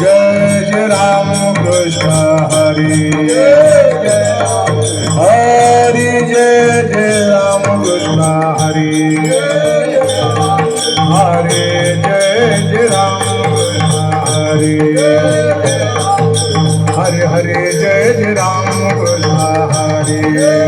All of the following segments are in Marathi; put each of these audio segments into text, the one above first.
जय जय राम कृष्ण हरे हरि जय जय राम कृष्ण हरे हरे जय जय राम कृष्ण हरे हरे हरे जय जय राम कृष्ण हरे हरे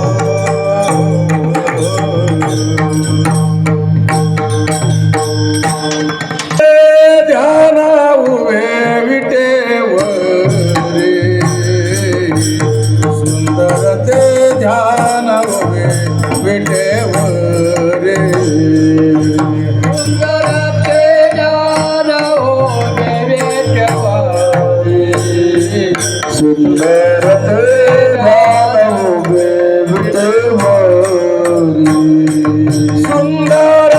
সুন্দর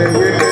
yeah, yeah.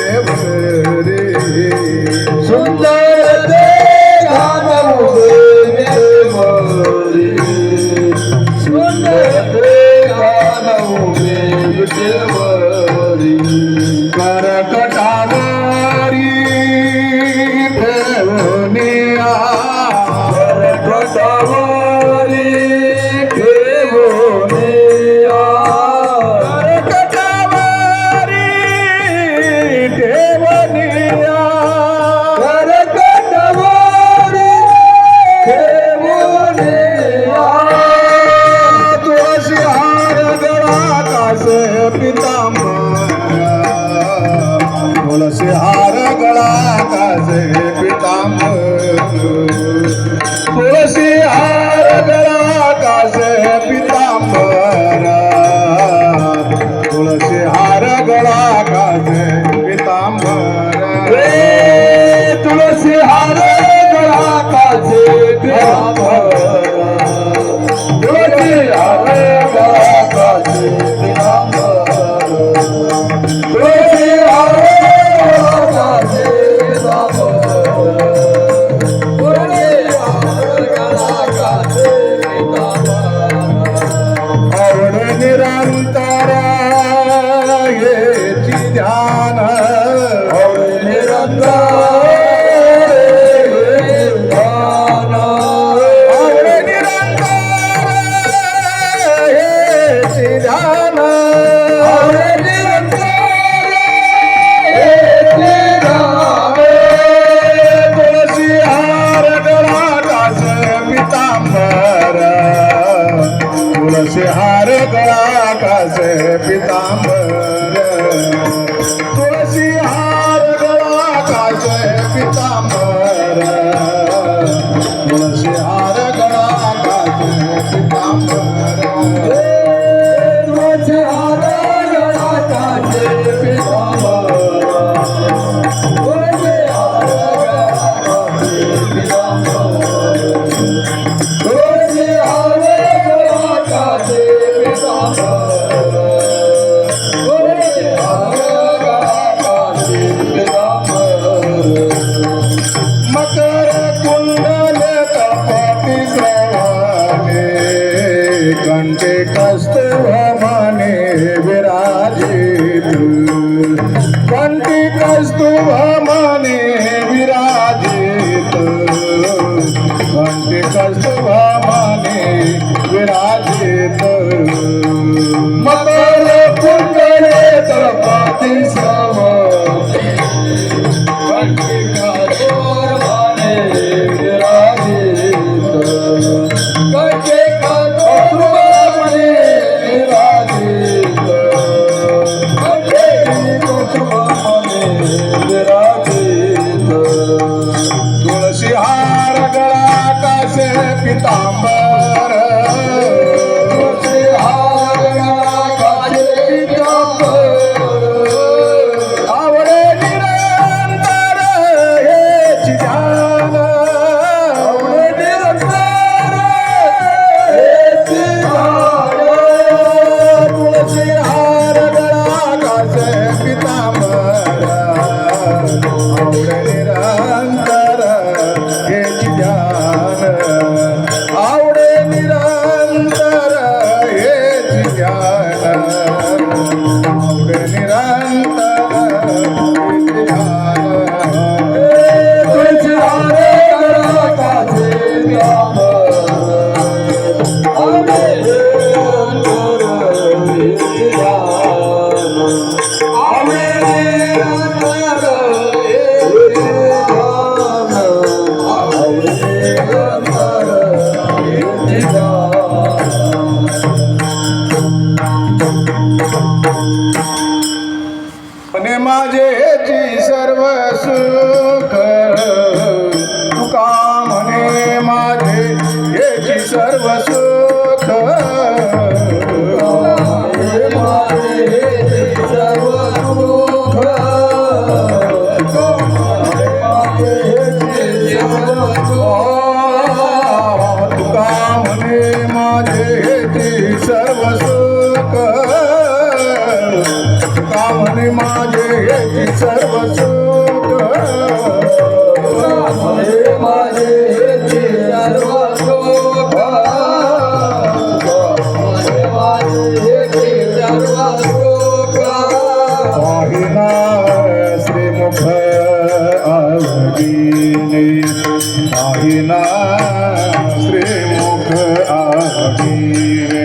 आवडीने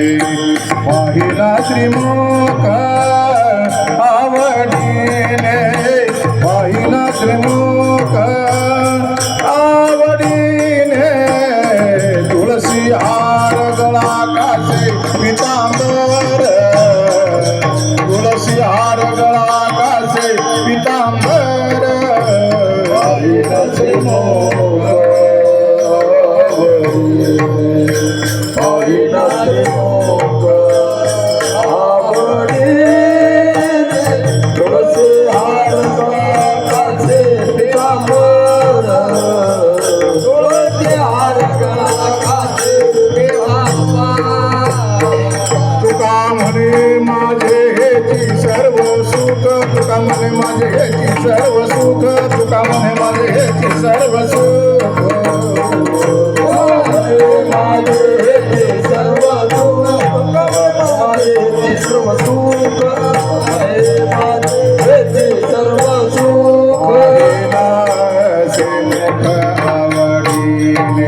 पाहिना श्रीमुख आवडीने पाहिला श्रीमुख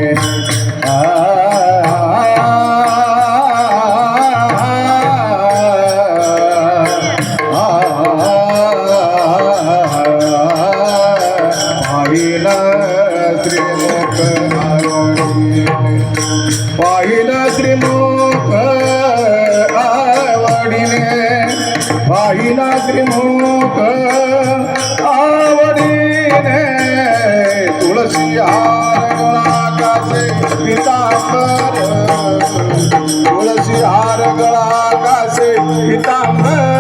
Okay. ಕಾಮ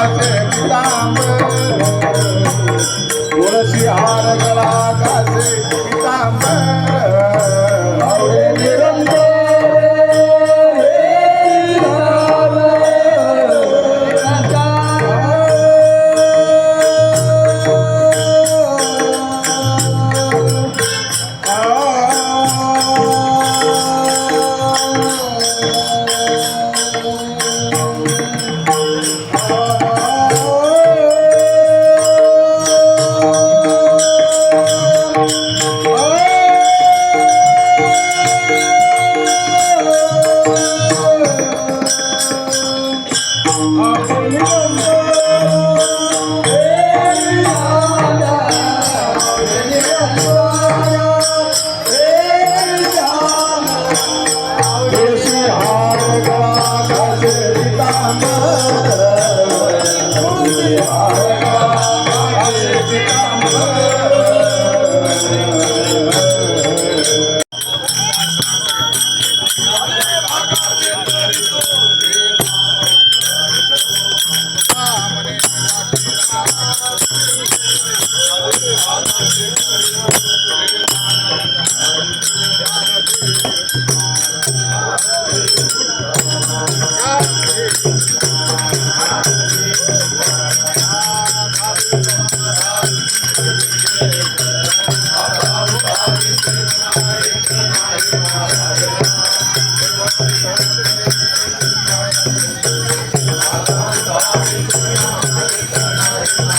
আছে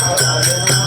Gracias.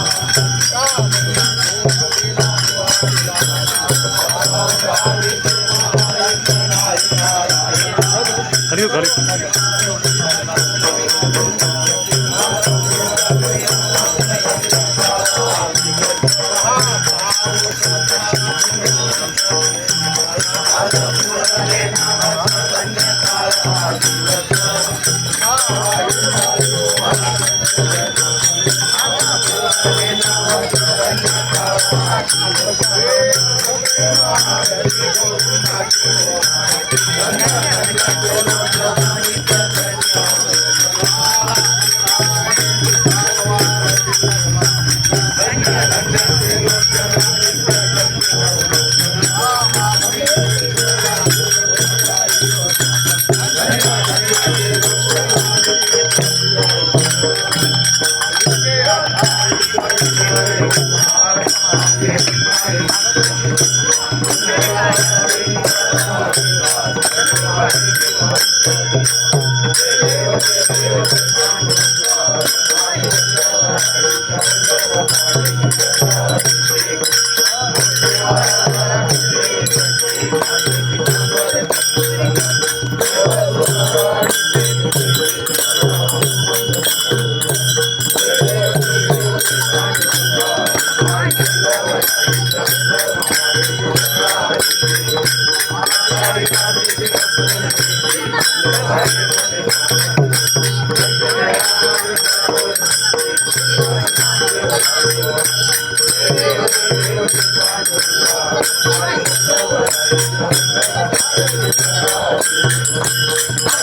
Thank you.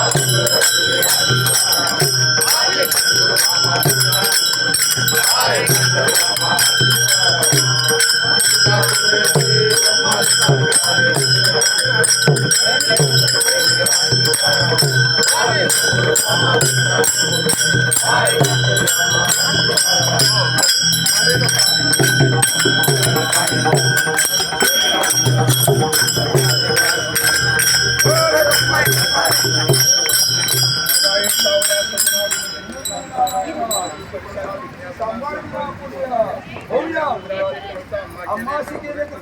अम्माशी गेले तर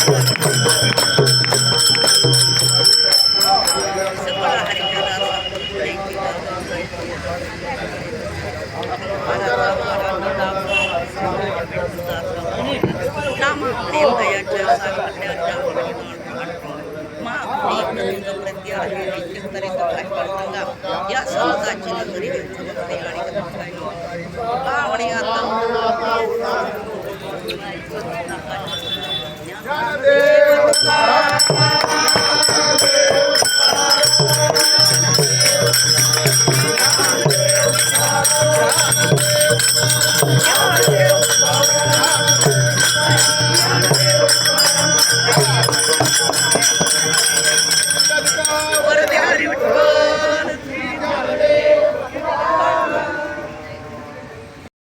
या समाजाची नगरी व्यक्तवते आणि का आणि आता Yeah.